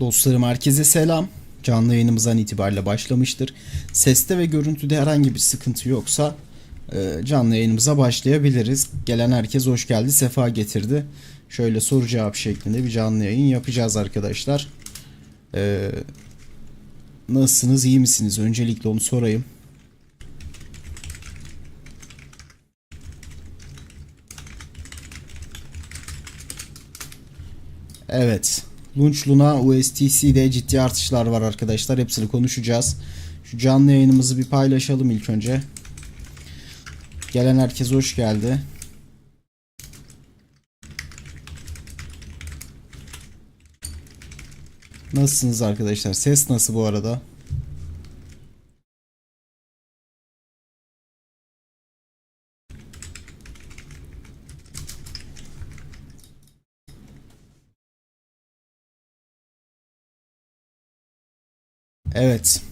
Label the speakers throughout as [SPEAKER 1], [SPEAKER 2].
[SPEAKER 1] Dostlarım herkese selam. Canlı yayınımızdan itibariyle başlamıştır. Seste ve görüntüde herhangi bir sıkıntı yoksa e, canlı yayınımıza başlayabiliriz. Gelen herkes hoş geldi, sefa getirdi. Şöyle soru cevap şeklinde bir canlı yayın yapacağız arkadaşlar. E, nasılsınız, iyi misiniz? Öncelikle onu sorayım. Evet. Lunch Luna USTC'de ciddi artışlar var arkadaşlar. Hepsini konuşacağız. Şu canlı yayınımızı bir paylaşalım ilk önce. Gelen herkes hoş geldi. Nasılsınız arkadaşlar? Ses nasıl bu arada? Evet.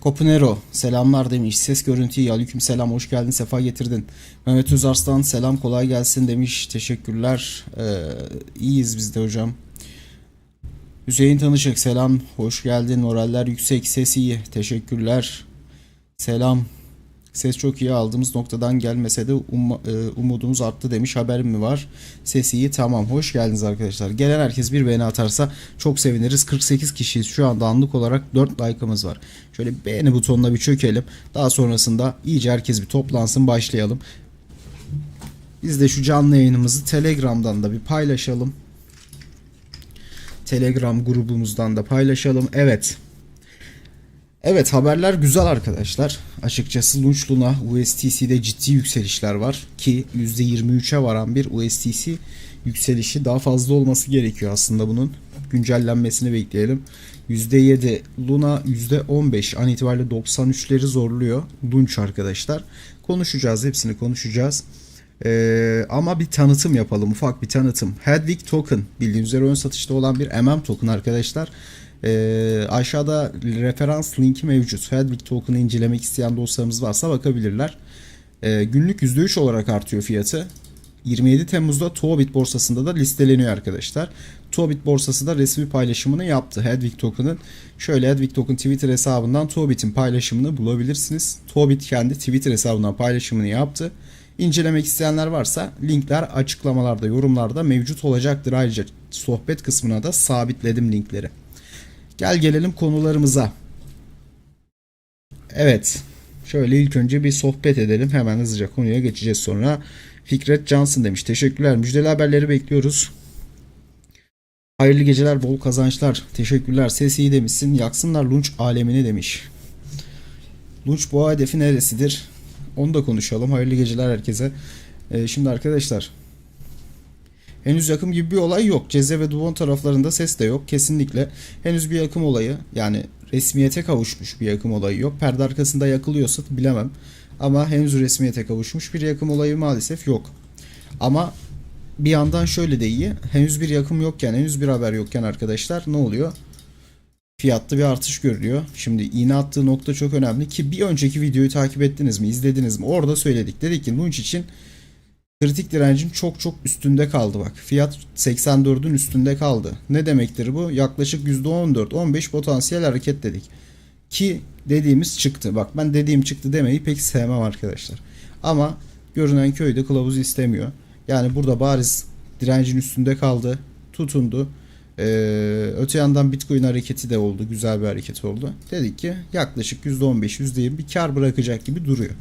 [SPEAKER 1] Kopunero selamlar demiş. Ses görüntü iyi. Aleyküm selam. Hoş geldin. Sefa getirdin. Mehmet Özarslan selam kolay gelsin demiş. Teşekkürler. Ee, iyiyiz biz de hocam. Hüseyin Tanışık selam. Hoş geldin. Moraller yüksek. Ses iyi. Teşekkürler. Selam. Ses çok iyi aldığımız noktadan gelmese de um- e, umudumuz arttı demiş haberim mi var? Ses iyi tamam hoş geldiniz arkadaşlar. Gelen herkes bir beğeni atarsa çok seviniriz. 48 kişiyiz şu anda anlık olarak 4 like'ımız var. Şöyle beğeni butonuna bir çökelim. Daha sonrasında iyice herkes bir toplansın başlayalım. Biz de şu canlı yayınımızı Telegram'dan da bir paylaşalım. Telegram grubumuzdan da paylaşalım. Evet. Evet haberler güzel arkadaşlar. Açıkçası Lunch Luna USTC'de ciddi yükselişler var ki %23'e varan bir USTC yükselişi daha fazla olması gerekiyor aslında bunun. Güncellenmesini bekleyelim. %7 Luna %15 an itibariyle 93'leri zorluyor Lunch arkadaşlar. Konuşacağız hepsini konuşacağız. Ee, ama bir tanıtım yapalım ufak bir tanıtım. Hedwig Token bildiğiniz üzere ön satışta olan bir MM token arkadaşlar. Ee, aşağıda referans linki mevcut. Hedwig Token'ı incelemek isteyen dostlarımız varsa bakabilirler. Ee, günlük %3 olarak artıyor fiyatı. 27 Temmuz'da Toobit borsasında da listeleniyor arkadaşlar. Toobit borsası da resmi paylaşımını yaptı Hedwig Token'ın. Şöyle Hedwig Token Twitter hesabından Toobit'in paylaşımını bulabilirsiniz. Toobit kendi Twitter hesabından paylaşımını yaptı. İncelemek isteyenler varsa linkler açıklamalarda, yorumlarda mevcut olacaktır. Ayrıca sohbet kısmına da sabitledim linkleri. Gel gelelim konularımıza. Evet. Şöyle ilk önce bir sohbet edelim. Hemen hızlıca konuya geçeceğiz sonra. Fikret Johnson demiş. Teşekkürler. Müjdeli haberleri bekliyoruz. Hayırlı geceler, bol kazançlar. Teşekkürler. Ses iyi demişsin. Yaksınlar lunch alemini demiş. Lunch boğa hedefi neresidir? Onu da konuşalım. Hayırlı geceler herkese. Ee, şimdi arkadaşlar Henüz yakım gibi bir olay yok. Ceze ve Duvon taraflarında ses de yok. Kesinlikle. Henüz bir yakım olayı yani resmiyete kavuşmuş bir yakım olayı yok. Perde arkasında yakılıyorsa bilemem. Ama henüz resmiyete kavuşmuş bir yakım olayı maalesef yok. Ama bir yandan şöyle de iyi. Henüz bir yakım yokken, henüz bir haber yokken arkadaşlar ne oluyor? Fiyatta bir artış görülüyor. Şimdi iğne attığı nokta çok önemli ki bir önceki videoyu takip ettiniz mi, izlediniz mi? Orada söyledik. Dedik ki Lunch için kritik direncin çok çok üstünde kaldı bak. Fiyat 84'ün üstünde kaldı. Ne demektir bu? Yaklaşık %14-15 potansiyel hareket dedik. Ki dediğimiz çıktı. Bak ben dediğim çıktı demeyi pek sevmem arkadaşlar. Ama görünen köyde kılavuz istemiyor. Yani burada bariz direncin üstünde kaldı. Tutundu. Ee, öte yandan Bitcoin hareketi de oldu. Güzel bir hareket oldu. Dedik ki yaklaşık %15, %20 bir kar bırakacak gibi duruyor.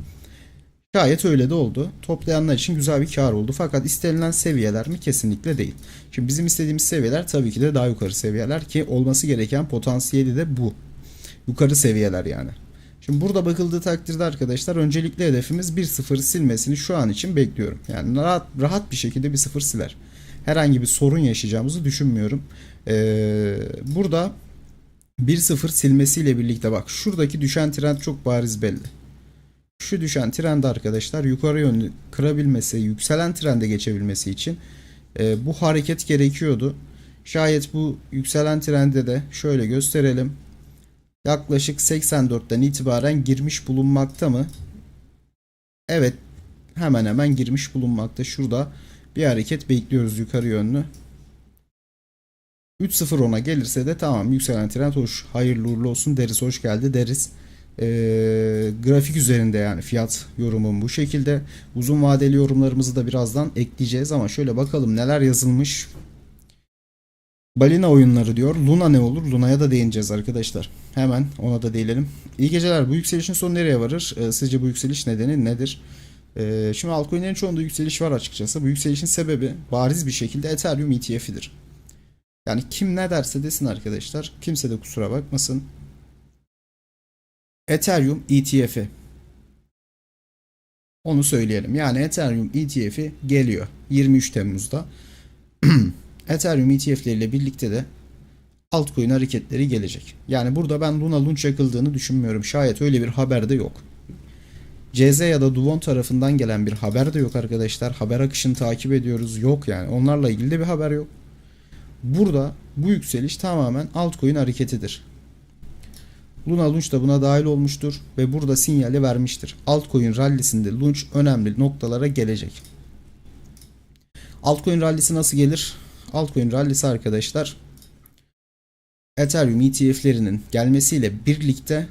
[SPEAKER 1] Gayet öyle de oldu. Toplayanlar için güzel bir kar oldu. Fakat istenilen seviyeler mi? Kesinlikle değil. Şimdi bizim istediğimiz seviyeler tabii ki de daha yukarı seviyeler ki olması gereken potansiyeli de bu. Yukarı seviyeler yani. Şimdi burada bakıldığı takdirde arkadaşlar öncelikle hedefimiz 1-0 silmesini şu an için bekliyorum. Yani rahat, rahat bir şekilde bir 0 siler. Herhangi bir sorun yaşayacağımızı düşünmüyorum. Ee, burada 1-0 silmesiyle birlikte bak şuradaki düşen trend çok bariz belli şu düşen trend arkadaşlar yukarı yönlü kırabilmesi, yükselen trende geçebilmesi için e, bu hareket gerekiyordu. Şayet bu yükselen trende de şöyle gösterelim. Yaklaşık 84'ten itibaren girmiş bulunmakta mı? Evet hemen hemen girmiş bulunmakta. Şurada bir hareket bekliyoruz yukarı yönlü. 3.0 ona gelirse de tamam yükselen trend hoş hayırlı uğurlu olsun deriz hoş geldi deriz. Ee, grafik üzerinde yani fiyat yorumum bu şekilde. Uzun vadeli yorumlarımızı da birazdan ekleyeceğiz ama şöyle bakalım neler yazılmış. Balina oyunları diyor. Luna ne olur? Luna'ya da değineceğiz arkadaşlar. Hemen ona da değinelim. İyi geceler. Bu yükselişin sonu nereye varır? Ee, sizce bu yükseliş nedeni nedir? Ee, şimdi altcoin'lerin çoğunda yükseliş var açıkçası. Bu yükselişin sebebi bariz bir şekilde Ethereum ETF'idir. Yani kim ne derse desin arkadaşlar. Kimse de kusura bakmasın. Ethereum ETF'i. Onu söyleyelim. Yani Ethereum ETF'i geliyor 23 Temmuz'da. Ethereum ETF'leriyle birlikte de altcoin hareketleri gelecek. Yani burada ben Luna Launch yakıldığını düşünmüyorum. Şayet öyle bir haber de yok. CZ ya da Duvon tarafından gelen bir haber de yok arkadaşlar. Haber akışını takip ediyoruz. Yok yani. Onlarla ilgili de bir haber yok. Burada bu yükseliş tamamen altcoin hareketidir. Luna Launch da buna dahil olmuştur ve burada sinyali vermiştir. Altcoin rallisinde Launch önemli noktalara gelecek. Altcoin rallisi nasıl gelir? Altcoin rallisi arkadaşlar Ethereum ETF'lerinin gelmesiyle birlikte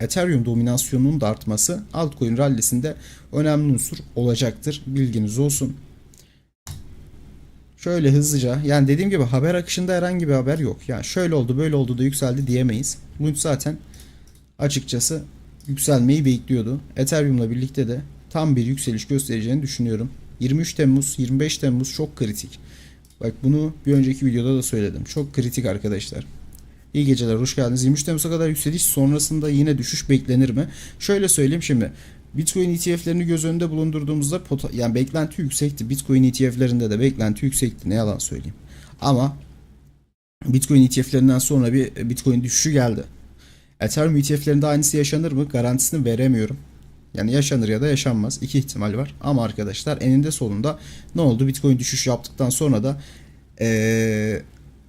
[SPEAKER 1] Ethereum dominasyonunun da artması altcoin rallisinde önemli unsur olacaktır. Bilginiz olsun. Şöyle hızlıca yani dediğim gibi haber akışında herhangi bir haber yok. Yani şöyle oldu böyle oldu da yükseldi diyemeyiz. Launch zaten açıkçası yükselmeyi bekliyordu. Ethereum'la birlikte de tam bir yükseliş göstereceğini düşünüyorum. 23 Temmuz 25 Temmuz çok kritik. Bak bunu bir önceki videoda da söyledim. Çok kritik arkadaşlar. İyi geceler, hoş geldiniz. 23 Temmuz'a kadar yükseliş sonrasında yine düşüş beklenir mi? Şöyle söyleyeyim şimdi. Bitcoin ETF'lerini göz önünde bulundurduğumuzda yani beklenti yüksekti. Bitcoin ETF'lerinde de beklenti yüksekti. Ne yalan söyleyeyim. Ama Bitcoin ETF'lerinden sonra bir Bitcoin düşüşü geldi. Ethereum ETF'lerinde aynısı yaşanır mı? Garantisini veremiyorum. Yani yaşanır ya da yaşanmaz. İki ihtimal var. Ama arkadaşlar eninde sonunda ne oldu? Bitcoin düşüş yaptıktan sonra da eee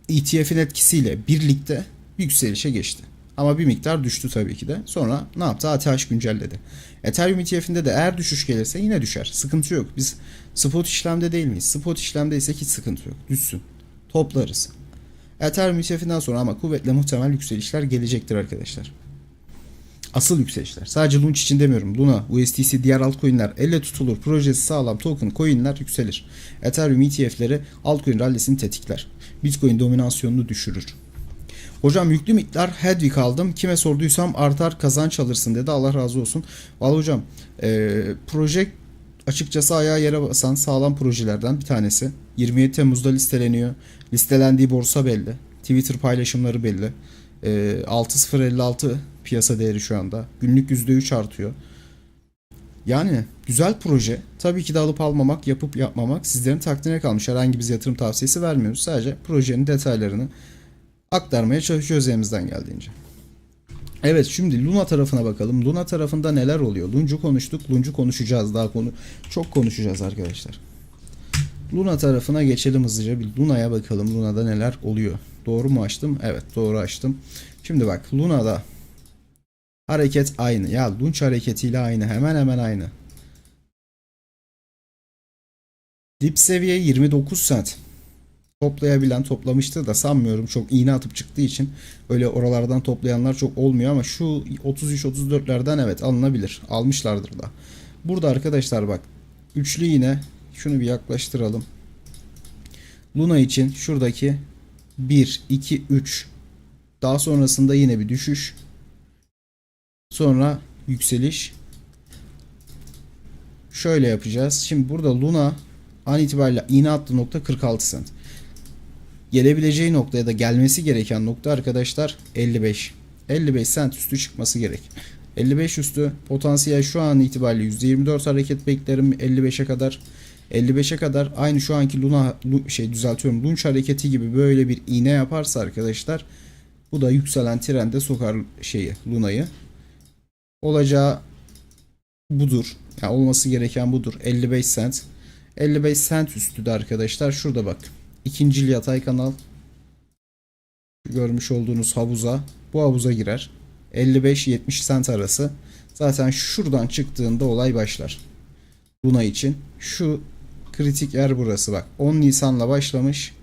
[SPEAKER 1] ETF'in etkisiyle birlikte yükselişe geçti. Ama bir miktar düştü tabii ki de. Sonra ne yaptı? ATH güncelledi. Ethereum ETF'inde de eğer düşüş gelirse yine düşer. Sıkıntı yok. Biz spot işlemde değil miyiz? Spot işlemdeysek hiç sıkıntı yok. Düşsün. Toplarız. Ethereum ETF'inden sonra ama kuvvetle muhtemel yükselişler gelecektir arkadaşlar. Asıl yükselişler. Sadece Launch için demiyorum. Luna, USDC, diğer altcoin'ler elle tutulur. Projesi sağlam token, coin'ler yükselir. Ethereum ETF'leri altcoin rallisini tetikler. Bitcoin dominasyonunu düşürür. Hocam yüklü miktar Hedwig aldım. Kime sorduysam artar kazanç alırsın dedi. Allah razı olsun. Vallahi hocam e, proje açıkçası ayağa yere basan sağlam projelerden bir tanesi. 27 Temmuz'da listeleniyor. Listelendiği borsa belli. Twitter paylaşımları belli. E, 6056 piyasa değeri şu anda. Günlük %3 artıyor. Yani güzel proje. Tabii ki de alıp almamak, yapıp yapmamak sizlerin takdirine kalmış. Herhangi bir yatırım tavsiyesi vermiyoruz. Sadece projenin detaylarını aktarmaya çalışıyoruz elimizden geldiğince. Evet şimdi Luna tarafına bakalım. Luna tarafında neler oluyor? Luncu konuştuk. Luncu konuşacağız daha konu. Çok konuşacağız arkadaşlar. Luna tarafına geçelim hızlıca. Bir Luna'ya bakalım. Luna'da neler oluyor? Doğru mu açtım? Evet doğru açtım. Şimdi bak Luna'da hareket aynı. Ya Lunch hareketiyle aynı. Hemen hemen aynı. Dip seviye 29 cent. Toplayabilen toplamıştı da sanmıyorum. Çok iğne atıp çıktığı için öyle oralardan toplayanlar çok olmuyor ama şu 33-34'lerden evet alınabilir. Almışlardır da. Burada arkadaşlar bak üçlü iğne şunu bir yaklaştıralım. Luna için şuradaki 1, 2, 3 daha sonrasında yine bir düşüş. Sonra yükseliş. Şöyle yapacağız. Şimdi burada Luna an itibariyle iğne attığı nokta 46 cent. Gelebileceği nokta ya da gelmesi gereken nokta arkadaşlar 55. 55 cent üstü çıkması gerek. 55 üstü potansiyel şu an itibariyle %24 hareket beklerim 55'e kadar. 55'e kadar aynı şu anki Luna şey düzeltiyorum Launch hareketi gibi böyle bir iğne yaparsa arkadaşlar bu da yükselen trende sokar şeyi Luna'yı. Olacağı budur. Yani olması gereken budur. 55 cent. 55 cent üstü de arkadaşlar şurada bak. İkinci yatay kanal görmüş olduğunuz havuza bu havuza girer. 55-70 cent arası. Zaten şuradan çıktığında olay başlar. Luna için. Şu kritik yer burası bak. 10 Nisan'la başlamış.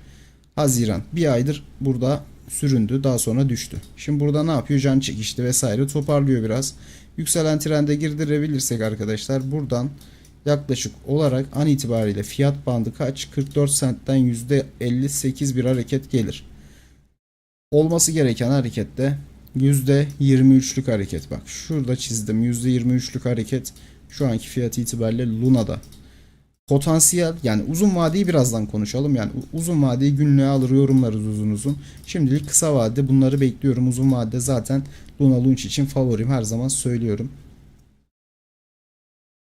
[SPEAKER 1] Haziran. Bir aydır burada süründü. Daha sonra düştü. Şimdi burada ne yapıyor? Can çekişti vesaire. Toparlıyor biraz. Yükselen trende girdirebilirsek arkadaşlar buradan yaklaşık olarak an itibariyle fiyat bandı kaç? 44 sentten %58 bir hareket gelir. Olması gereken harekette %23'lük hareket. Bak şurada çizdim. %23'lük hareket şu anki fiyat itibariyle Luna'da. Potansiyel yani uzun vadeyi birazdan konuşalım. Yani uzun vadeyi günlüğe alır yorumlarız uzun uzun. Şimdilik kısa vadede bunları bekliyorum. Uzun vadede zaten Luna Launch için favorim her zaman söylüyorum.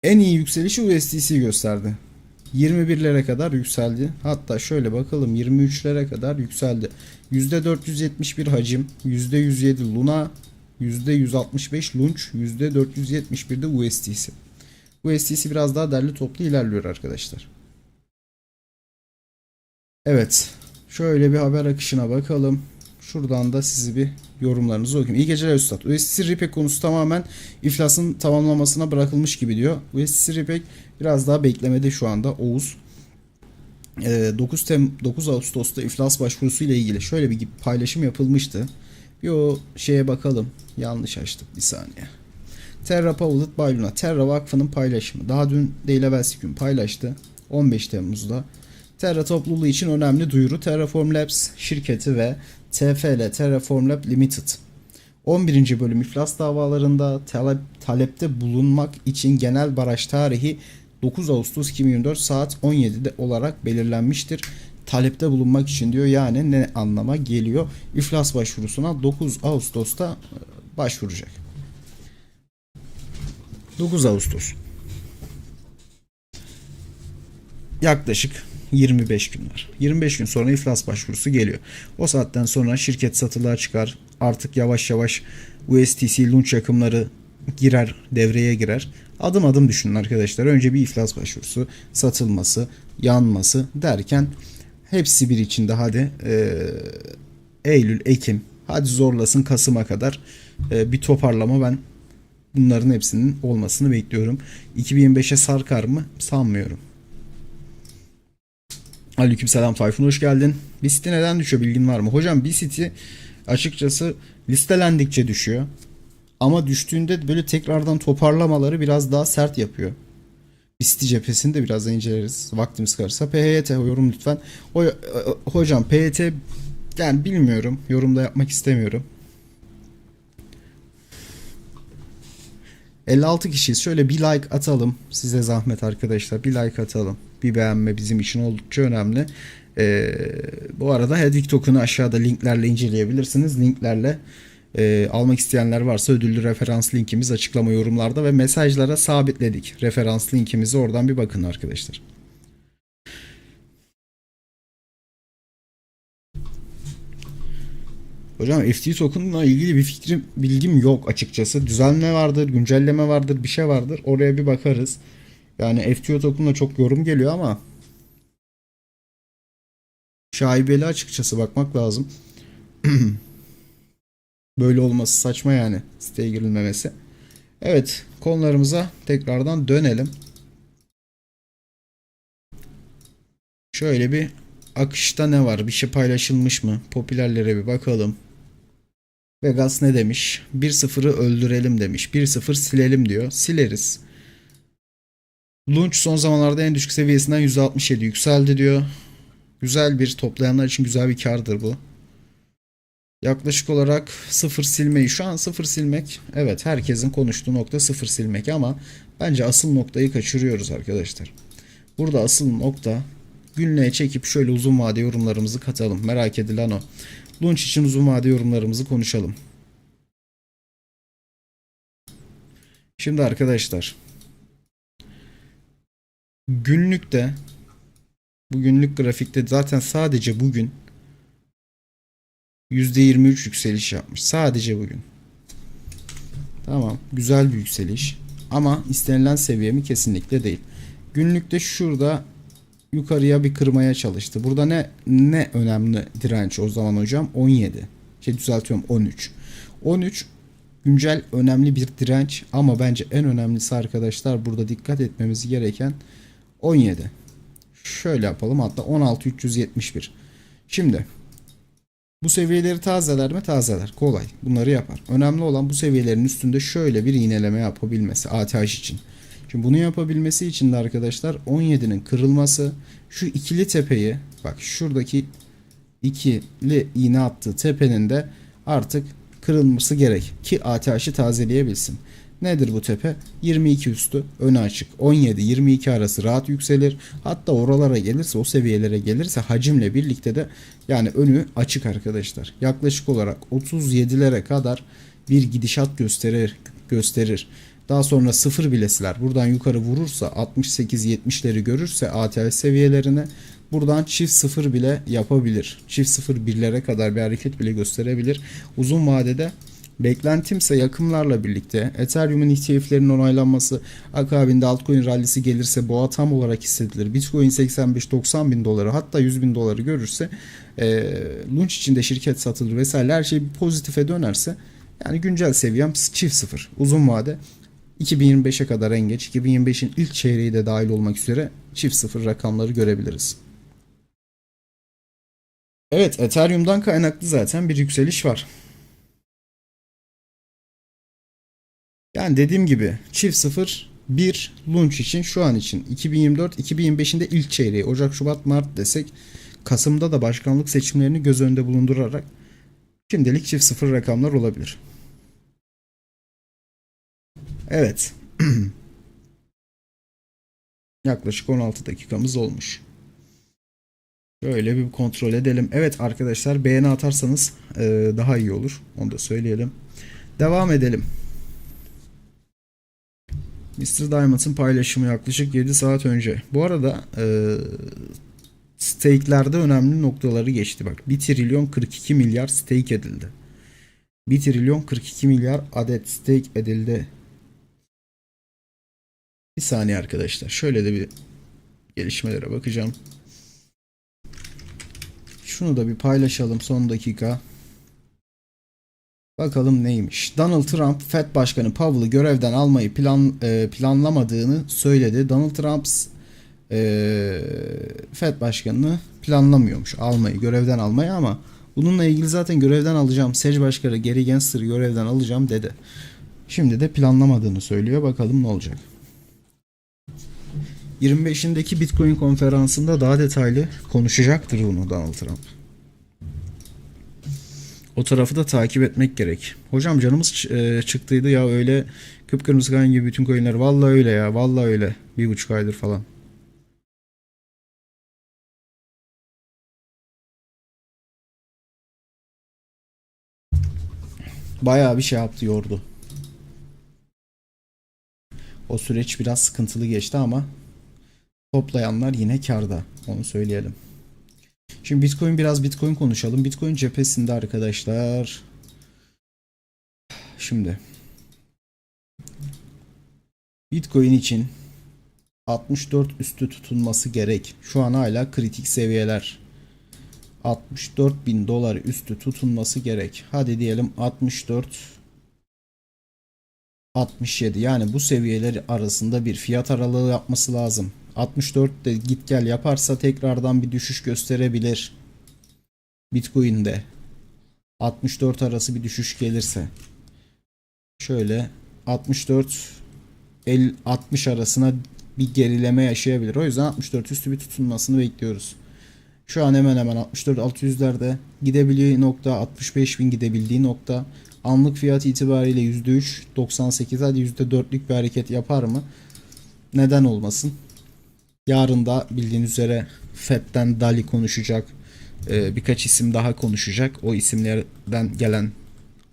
[SPEAKER 1] En iyi yükselişi USDC gösterdi. 21'lere kadar yükseldi. Hatta şöyle bakalım 23'lere kadar yükseldi. %471 hacim, %107 Luna, %165 Launch, %471 de USDC. USDC biraz daha derli toplu ilerliyor arkadaşlar. Evet. Şöyle bir haber akışına bakalım. Şuradan da sizi bir yorumlarınızı okuyayım. İyi geceler Üstad. USDC Ripek konusu tamamen iflasın tamamlamasına bırakılmış gibi diyor. USDC Ripek biraz daha beklemede şu anda Oğuz. Ee, 9 Tem 9 Ağustos'ta iflas başvurusu ile ilgili şöyle bir paylaşım yapılmıştı. Bir o şeye bakalım. Yanlış açtık bir saniye. Terra Public by Luna. Terra Vakfı'nın paylaşımı. Daha dün değil evvelsi gün paylaştı. 15 Temmuz'da. Terra topluluğu için önemli duyuru. Terraform Labs şirketi ve TFL Terraform Lab Limited 11. bölüm iflas davalarında talep, talepte bulunmak için genel baraj tarihi 9 Ağustos 2024 saat 17'de olarak belirlenmiştir. Talepte bulunmak için diyor yani ne anlama geliyor? İflas başvurusuna 9 Ağustos'ta e, başvuracak. 9 Ağustos. Yaklaşık 25 gün var. 25 gün sonra iflas başvurusu geliyor. O saatten sonra şirket satılığa çıkar. Artık yavaş yavaş USTC launch yakımları girer, devreye girer. Adım adım düşünün arkadaşlar. Önce bir iflas başvurusu, satılması, yanması derken hepsi bir içinde hadi eee, Eylül, Ekim, hadi zorlasın Kasım'a kadar eee, bir toparlama ben bunların hepsinin olmasını bekliyorum. 2025'e sarkar mı? Sanmıyorum. Aleykümselam Tayfun hoş geldin. Bisti neden düşüyor bilgin var mı? Hocam Bisti açıkçası listelendikçe düşüyor. Ama düştüğünde böyle tekrardan toparlamaları biraz daha sert yapıyor. Bisti cephesini de biraz inceleriz. Vaktimiz kalırsa. PHYT yorum lütfen. O, hocam PHT yani bilmiyorum. Yorumda yapmak istemiyorum. 56 kişiyiz. Şöyle bir like atalım. Size zahmet arkadaşlar. Bir like atalım. Bir beğenme bizim için oldukça önemli. Ee, bu arada Hedwig Token'ı aşağıda linklerle inceleyebilirsiniz. Linklerle e, almak isteyenler varsa ödüllü referans linkimiz açıklama yorumlarda ve mesajlara sabitledik. Referans linkimizi oradan bir bakın arkadaşlar. Hocam FT token'la ilgili bir fikrim, bilgim yok açıkçası. Düzenleme vardır, güncelleme vardır, bir şey vardır. Oraya bir bakarız. Yani FTO token'la çok yorum geliyor ama şaibeli açıkçası bakmak lazım. Böyle olması saçma yani siteye girilmemesi. Evet konularımıza tekrardan dönelim. Şöyle bir akışta ne var? Bir şey paylaşılmış mı? Popülerlere bir bakalım. Vegas ne demiş? 1-0'ı öldürelim demiş. 1-0 silelim diyor. Sileriz. Launch son zamanlarda en düşük seviyesinden %67 yükseldi diyor. Güzel bir toplayanlar için güzel bir kardır bu. Yaklaşık olarak sıfır silmeyi şu an sıfır silmek evet herkesin konuştuğu nokta sıfır silmek ama bence asıl noktayı kaçırıyoruz arkadaşlar. Burada asıl nokta günlüğe çekip şöyle uzun vade yorumlarımızı katalım. Merak edilen o. Launch için uzun vade yorumlarımızı konuşalım. Şimdi arkadaşlar günlükte bu günlük grafikte zaten sadece bugün %23 yükseliş yapmış. Sadece bugün. Tamam. Güzel bir yükseliş. Ama istenilen seviye mi? Kesinlikle değil. Günlükte şurada yukarıya bir kırmaya çalıştı. Burada ne ne önemli direnç o zaman hocam? 17. Şey düzeltiyorum 13. 13 güncel önemli bir direnç ama bence en önemlisi arkadaşlar burada dikkat etmemiz gereken 17. Şöyle yapalım hatta 16371. Şimdi bu seviyeleri tazeler mi? Tazeler. Kolay. Bunları yapar. Önemli olan bu seviyelerin üstünde şöyle bir iğneleme yapabilmesi ATH için. Şimdi bunu yapabilmesi için de arkadaşlar 17'nin kırılması şu ikili tepeyi bak şuradaki ikili iğne attığı tepenin de artık kırılması gerek ki ATH'ı tazeleyebilsin. Nedir bu tepe? 22 üstü önü açık. 17-22 arası rahat yükselir. Hatta oralara gelirse o seviyelere gelirse hacimle birlikte de yani önü açık arkadaşlar. Yaklaşık olarak 37'lere kadar bir gidişat gösterir. gösterir. Daha sonra sıfır bilesiler buradan yukarı vurursa 68-70'leri görürse ATL seviyelerine buradan çift sıfır bile yapabilir. Çift sıfır birlere kadar bir hareket bile gösterebilir. Uzun vadede Beklentimse yakımlarla birlikte Ethereum'un ETF'lerinin onaylanması akabinde altcoin rallisi gelirse boğa tam olarak hissedilir. Bitcoin 85-90 bin doları hatta 100 bin doları görürse e, launch içinde şirket satılır vesaire her şey bir pozitife dönerse yani güncel seviyem çift sıfır. Uzun vade 2025'e kadar en geç 2025'in ilk çeyreği de dahil olmak üzere çift sıfır rakamları görebiliriz. Evet Ethereum'dan kaynaklı zaten bir yükseliş var. Yani dediğim gibi çift sıfır bir launch için şu an için 2024-2025'in de ilk çeyreği Ocak, Şubat, Mart desek Kasım'da da başkanlık seçimlerini göz önünde bulundurarak şimdilik çift sıfır rakamlar olabilir. Evet. Yaklaşık 16 dakikamız olmuş. Şöyle bir kontrol edelim. Evet arkadaşlar beğeni atarsanız e, daha iyi olur. Onu da söyleyelim. Devam edelim. Mr. Diamond'ın paylaşımı yaklaşık 7 saat önce. Bu arada e, stake'lerde önemli noktaları geçti. Bak 1 trilyon 42 milyar stake edildi. 1 trilyon 42 milyar adet stake edildi. Bir saniye arkadaşlar. Şöyle de bir gelişmelere bakacağım. Şunu da bir paylaşalım son dakika. Bakalım neymiş. Donald Trump, Fed Başkanı Powell'ı görevden almayı plan e, planlamadığını söyledi. Donald Trump e, Fed Başkanı'nı planlamıyormuş almayı, görevden almayı ama bununla ilgili zaten görevden alacağım. SEC Başkanı Gary Gensler'ı görevden alacağım dedi. Şimdi de planlamadığını söylüyor. Bakalım ne olacak. 25'indeki Bitcoin konferansında daha detaylı konuşacaktır bunu Donald Trump. O tarafı da takip etmek gerek. Hocam canımız e, çıktıydı ya öyle kıpkırmızı kan gibi bütün coinler. Vallahi öyle ya. Vallahi öyle. Bir buçuk aydır falan. Bayağı bir şey yaptı yordu. O süreç biraz sıkıntılı geçti ama toplayanlar yine karda. Onu söyleyelim. Şimdi Bitcoin biraz Bitcoin konuşalım. Bitcoin cephesinde arkadaşlar. Şimdi Bitcoin için 64 üstü tutunması gerek. Şu an hala kritik seviyeler. 64 bin dolar üstü tutunması gerek. Hadi diyelim 64 67 yani bu seviyeler arasında bir fiyat aralığı yapması lazım. 64'te git gel yaparsa tekrardan bir düşüş gösterebilir. Bitcoin'de 64 arası bir düşüş gelirse şöyle 64 50 60 arasına bir gerileme yaşayabilir. O yüzden 64 üstü bir tutunmasını bekliyoruz. Şu an hemen hemen 64 600'lerde gidebildiği nokta 65 bin gidebildiği nokta anlık fiyat itibariyle %3 98 hadi %4'lük bir hareket yapar mı? Neden olmasın? Yarın da bildiğiniz üzere FED'den Dali konuşacak. Ee, birkaç isim daha konuşacak. O isimlerden gelen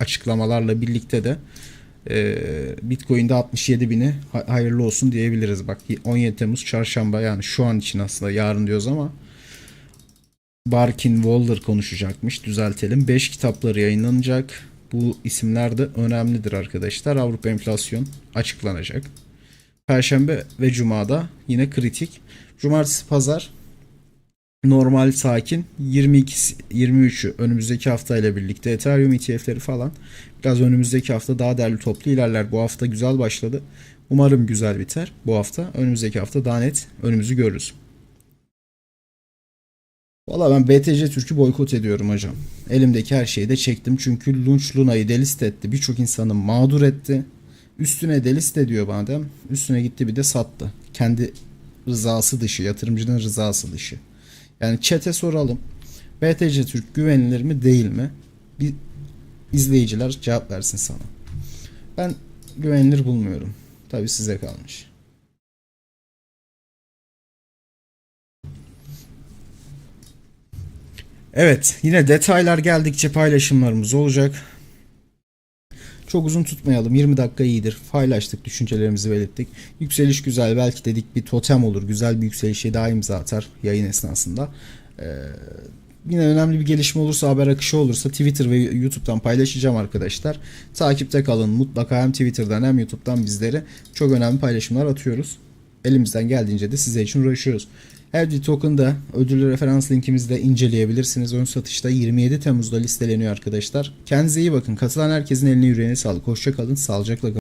[SPEAKER 1] açıklamalarla birlikte de e, Bitcoin'de 67 bini hayırlı olsun diyebiliriz. Bak 17 Temmuz çarşamba yani şu an için aslında yarın diyoruz ama Barkin Waller konuşacakmış. Düzeltelim. 5 kitapları yayınlanacak. Bu isimler de önemlidir arkadaşlar. Avrupa enflasyon açıklanacak. Perşembe ve Cuma'da yine kritik. Cumartesi, Pazar normal sakin 22 23'ü önümüzdeki hafta ile birlikte Ethereum ETF'leri falan biraz önümüzdeki hafta daha değerli toplu ilerler. Bu hafta güzel başladı. Umarım güzel biter bu hafta. Önümüzdeki hafta daha net önümüzü görürüz. Valla ben BTC Türk'ü boykot ediyorum hocam. Elimdeki her şeyi de çektim çünkü Lunch Luna'yı delist etti. Birçok insanı mağdur etti. Üstüne delist ediyor madem. Üstüne gitti bir de sattı. Kendi rızası dışı, yatırımcının rızası dışı. Yani çete soralım. BTC Türk güvenilir mi değil mi? Bir izleyiciler cevap versin sana. Ben güvenilir bulmuyorum. Tabi size kalmış. Evet, yine detaylar geldikçe paylaşımlarımız olacak. Çok uzun tutmayalım. 20 dakika iyidir. Paylaştık, düşüncelerimizi belirttik. Yükseliş güzel. Belki dedik bir totem olur. Güzel bir yükselişe daha imza atar yayın esnasında. Ee, yine önemli bir gelişme olursa, haber akışı olursa Twitter ve YouTube'dan paylaşacağım arkadaşlar. Takipte kalın. Mutlaka hem Twitter'dan hem YouTube'dan bizlere çok önemli paylaşımlar atıyoruz. Elimizden geldiğince de size için uğraşıyoruz. Bir token'da ödüllü referans linkimizi de inceleyebilirsiniz. Ön satışta 27 Temmuz'da listeleniyor arkadaşlar. Kendinize iyi bakın. Katılan herkesin eline yüreğine sağlık. Hoşça kalın. Sağlıcakla kalın.